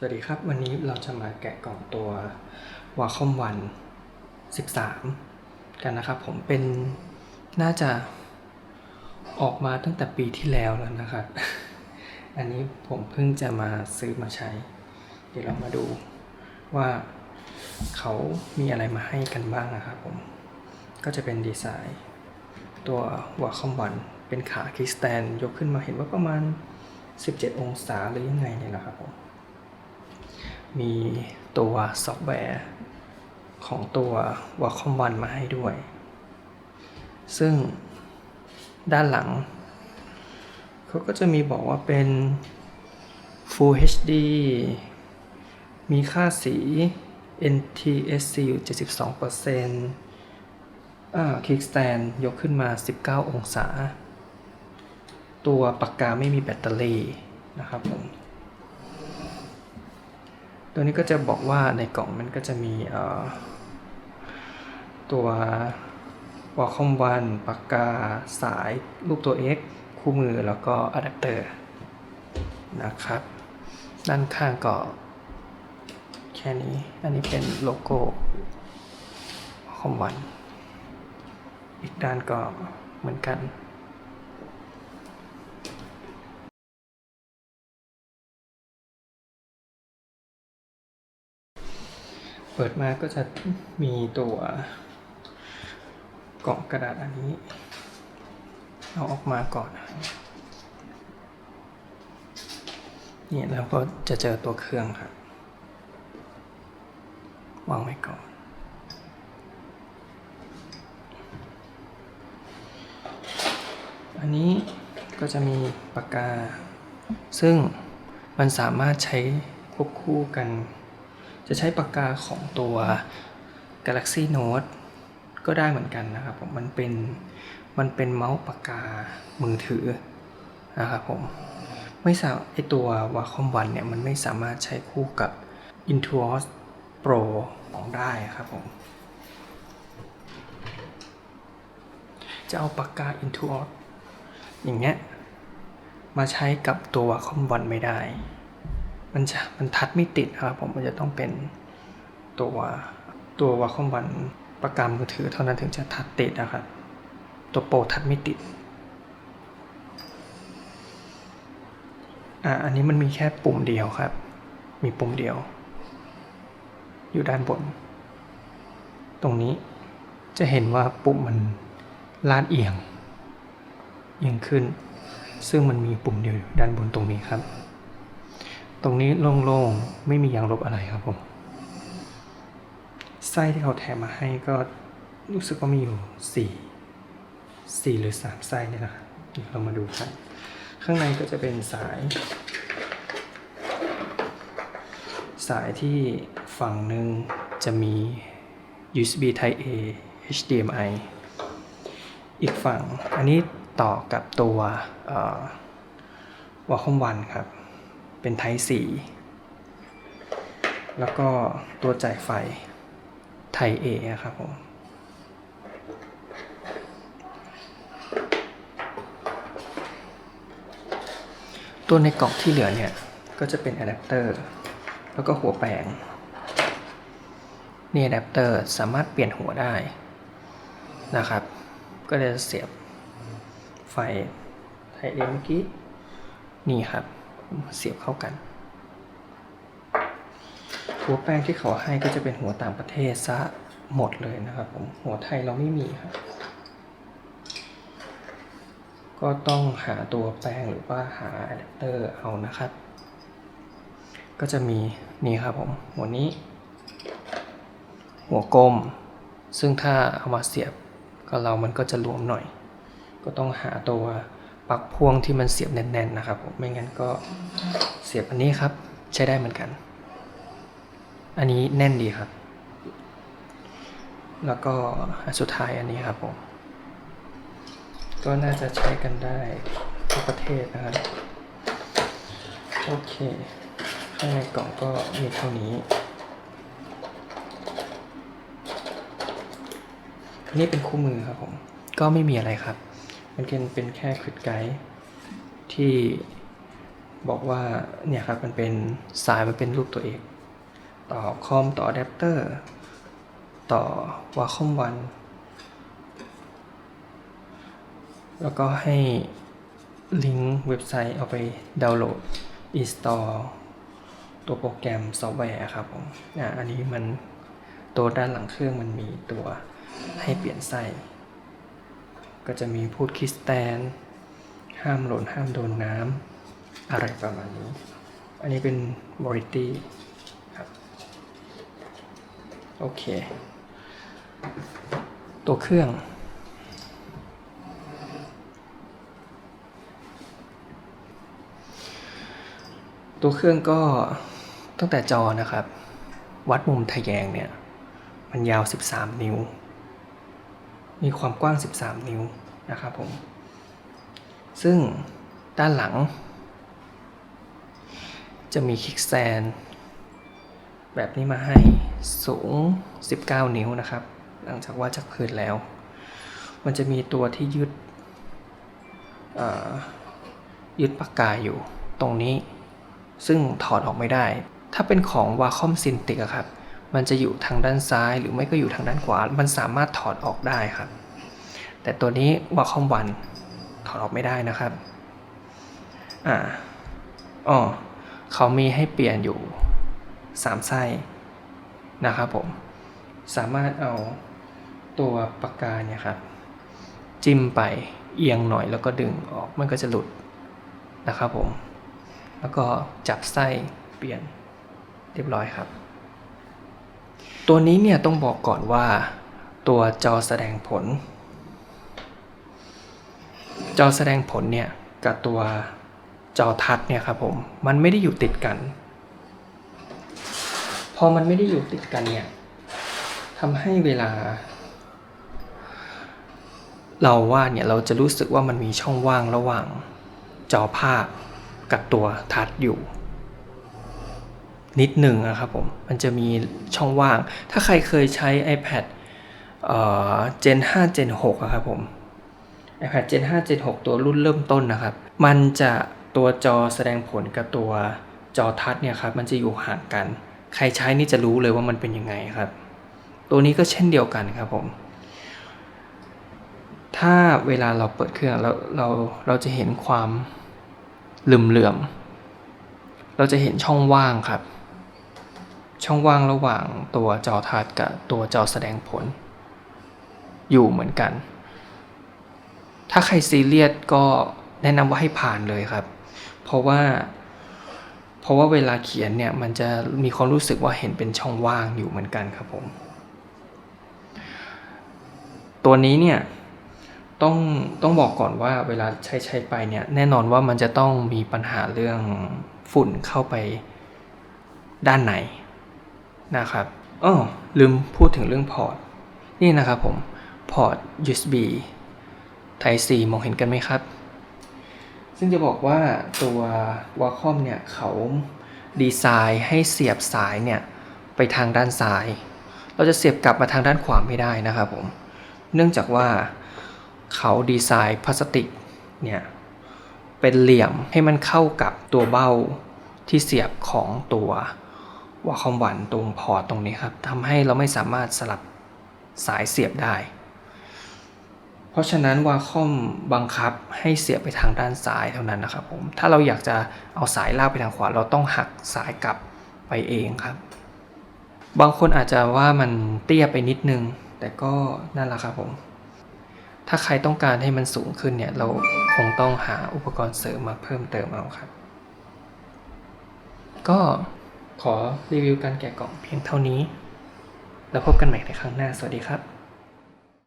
สวัสดีครับ วันนี้เราจะมาแกะกล่องตัววาคอมวัน13 กันนะครับ ผมเป็นน่าจะออกมาตั้งแต่ปีที่แล้วแล้วนะครับ อันนี้ผมเพิ่งจะมาซื้อมาใช้ เดี๋ยวเรามาดูว่าเขามีอะไรมาให้กันบ้างนะครับผม ก็จะเป็นดีไซน์ ตัววาคอมวันเป็นขาคิสแตน ยกขึ้นมาเห็นว่าประมาณ 17 องศาหรือยังไงเนี่ยนะครับผม มีตัวซอฟต์แวร์ของตัว Wacom One มาให้ด้วย ซึ่งด้านหลัง เขาก็จะมีบอกว่าเป็น Full HD มีค่าสี NTSC อยู่ 72%อ่า Kickstand ยกขึ้นมา 19 องศา ตัวปากกาไม่มีแบตเตอรี่นะครับผม ตัวนี้ก็จะบอกว่าในกล่องมันก็จะมีตัววอลคอมวันปากกาสายรูปตัว X คู่มือแล้วก็อะแดปเตอร์นะครับ ด้านข้างก็แค่นี้ อันนี้เป็นโลโก้คอมวัน อีกด้านก็เหมือนกัน เปิดมาก็จะมีตัวกล่องกระดาษอันนี้ เอาออกมาก่อนนี่แล้วก็จะเจอตัวเครื่องครับวางไว้ก่อนอันนี้ก็จะมีปากกา ซึ่งมันสามารถใช้ควบคู่กัน จะใช้ปากกาของตัว Galaxy Note ก็ได้เหมือนกันนะครับผมมันเป็นมันเป็นเมาส์ปากกามือถือนะครับผมไม่สาไอตัว Wacom One เนี่ยมันไม่สามารถใช้คู่กับ Intuos Pro ของได้ครับผมจะเอาปากกา Intuos อย่างเงี้ยมาใช้กับตัว Wacom One ไม่ได้ มันจะมันทัดไม่ติดครับผมมันจะต้องเป็นตัวตัววาคอมวันประกามือถือเท่านั้นถึงจะทัดติดนะครับ ตัวโปรทัดไม่ติดอ่าอันนี้มันมีแค่ปุ่มเดียวครับ มีปุ่มเดียว อยู่ด้านบน ตรงนี้จะเห็นว่าปุ่มมันลาดเอียงเอียงขึ้น ซึ่งมันมีปุ่มเดียวอยู่ด้านบนตรงนี้ครับ ตรงนี้โล่งๆ ไม่มียางลบอะไรครับผม ไส้ที่เขาแถมมาให้ก็รู้สึกว่ามีอยู่สี่สี่หรือสามไส้เนี่ยนะครับเดี๋ยวเรามาดูกันข้างในก็จะเป็นสาย สายที่ฝั่งหนึ่งจะมี USB Type A HDMI อีกฝั่ง อันนี้ต่อกับตัววอลคอมวันครับ เป็นไทป์สีแล้วก็ตัวจ่ายไฟไทยเอครับผมตัวในกล่องที่เหลือเนี่ย ก็จะเป็นอะแดปเตอร์แล้วก็หัวแปลงนี่อะแดปเตอร์สามารถเปลี่ยนหัวได้นะครับ ก็จะเสียบไฟไทยเอเมื่อกี้ นี่ครับ เสียบเข้ากัน หัวแป้งที่เขาให้ก็จะเป็นหัวต่างประเทศซะหมดเลยนะครับผมหัวไทยเราไม่มีครับก็ต้องหาตัวแป้งหรือว่าหาอะแดปเตอร์เอานะครับ ก็จะมีนี่ครับผมหัวนี้ หัวกลม ซึ่งถ้าเอามาเสียบกับเรามันก็จะรวมหน่อย ก็ต้องหาตัว ปลั๊กพ่วงที่มันเสียบแน่นๆนะครับผมไม่งั้นก็เสียบอันนี้ครับ ใช้ได้เหมือนกัน อันนี้แน่นดีครับ แล้วก็อันสุดท้ายอันนี้ครับผมก็น่าจะใช้กันได้ทุกประเทศนะครับ โอเคข้างในกล่องก็มีเท่านี้นนี้เป็นคู่มือครับผม ก็ไม่มีอะไรครับ มันเป็นแค่คลิปไกด์ที่บอกว่าเนี่ยครับมันเป็นสายมันเป็นรูปตัวเอกต่อคอมต่ออะแดปเตอร์ ต่อวาคอมวัน แล้วก็ให้ลิงก์เว็บไซต์เอาไปดาวน์โหลด install ตัวโปรแกรมซอฟต์แวร์ครับผมอะอันนี้มันตัวด้านหลังเครื่องมันมีตัวให้เปลี่ยนไส้ ก็จะมีพูดคิสแตน ห้ามหล่นห้ามโดนน้ำอะไรประมาณนี้ อันนี้เป็นบริตี้ครับโอเค ตัวเครื่องตัวเครื่องก็ตั้งแต่จอนะครับ วัดมุมทะแยงเนี่ย มันยาว 13 นิ้ว มีความกว้าง 13 นิ้วนะครับผม ซึ่งด้านหลัง จะมีคิกแซนแบบนี้มาให้สูง 19 นิ้วนะครับ หลังจากว่าจากพื้นแล้ว มันจะมีตัวที่ยึดยึดปากกาอยู่ตรงนี้ ซึ่งถอดออกไม่ได้ ถ้าเป็นของ Wacom Cintiq อะครับ มันจะอยู่ทางด้านซ้ายหรือไม่ก็อยู่ทางด้านขวา มันสามารถถอดออกได้ครับ แต่ตัวนี้ Wacom One ถอดออกไม่ได้นะครับ อ่าอ๋อเขามีให้เปลี่ยนอยู่ 3 ไส้นะครับผม สามารถเอาตัวปากกาเนี่ยครับ จิ้มไปเอียงหน่อยแล้วก็ดึงออกมันก็จะหลุดนะครับผม แล้วก็จับไส้เปลี่ยนเรียบร้อยครับ ตัวนี้เนี่ยต้องบอกก่อนว่า ตัวจอแสดงผล จอแสดงผลเนี่ยกับตัวจอทัชเนี่ยครับผมมันไม่ได้อยู่ติดกัน พอมันไม่ได้อยู่ติดกันเนี่ยทำให้เวลา เราวาดเนี่ยเราจะรู้สึกว่ามันมีช่องว่างระหว่างจอภาพกับตัวทัชอยู่ นิดหนึ่งนะครับผม มันจะมีช่องว่าง ถ้าใครเคยใช้ iPad เอ่อ Gen 5 Gen 6อะครับผม iPad Gen 5 Gen 6 ตัวรุ่นเริ่มต้นนะครับ มันจะตัวจอแสดงผลกับตัวจอทัชเนี่ยครับ มันจะอยู่ห่างกัน ใครใช้นี่จะรู้เลยว่ามันเป็นยังไงครับ ตัวนี้ก็เช่นเดียวกันครับผม ถ้าเวลาเราเปิดเครื่องเราเราเราจะเห็นความเหลื่อมๆเราจะเห็นช่องว่างครับ ช่องว่างระหว่างตัวจอทัชกับตัวจอแสดงผล อยู่เหมือนกัน ถ้าใครซีเรียสก็แนะนำว่าให้ผ่านเลยครับ เพราะว่า เพราะว่าเวลาเขียนเนี่ยมันจะมีความรู้สึกว่าเห็นเป็นช่องว่างอยู่เหมือนกันครับผม ตัวนี้เนี่ยต้องต้องบอกก่อนว่าเวลาใช้ใช้ไปเนี่ยแน่นอนว่ามันจะต้องมีปัญหาเรื่องฝุ่นเข้าไปด้านใน นะครับอ้อลืมพูดถึงเรื่องพอร์ต นี่นะครับผม พอร์ต USB Type C มองเห็นกันไหมครับ ซึ่งจะบอกว่าตัว Wacom เนี่ยเขาดีไซน์ให้เสียบสายเนี่ยไปทางด้านซ้าย เราจะเสียบกลับมาทางด้านขวาไม่ได้นะครับผม เนื่องจากว่าเขาดีไซน์พลาสติกเนี่ยเป็นเหลี่ยมให้มันเข้ากับตัวเบ้าที่เสียบของตัว วาคอมวันตรงพอตตรงนี้ครับทำให้เราไม่สามารถสลับสายเสียบได้ เพราะฉะนั้นวาคอมบังคับให้เสียบไปทางด้านซ้ายเท่านั้นนะครับผมถ้าเราอยากจะเอาสายลากไปทางขวา เราต้องหักสายกลับไปเองครับ บางคนอาจจะว่ามันเตี้ยไปนิดนึง แต่ก็นั่นแหละครับผมถ้าใครต้องการให้มันสูงขึ้นเนี่ยเราคงต้องหาอุปกรณ์เสริมมาเพิ่มเติมเอาครับ ก็ ขอรีวิวการแกะกล่องเพียงเท่านี้ แล้วพบกันใหม่ในครั้งหน้า สวัสดีครับ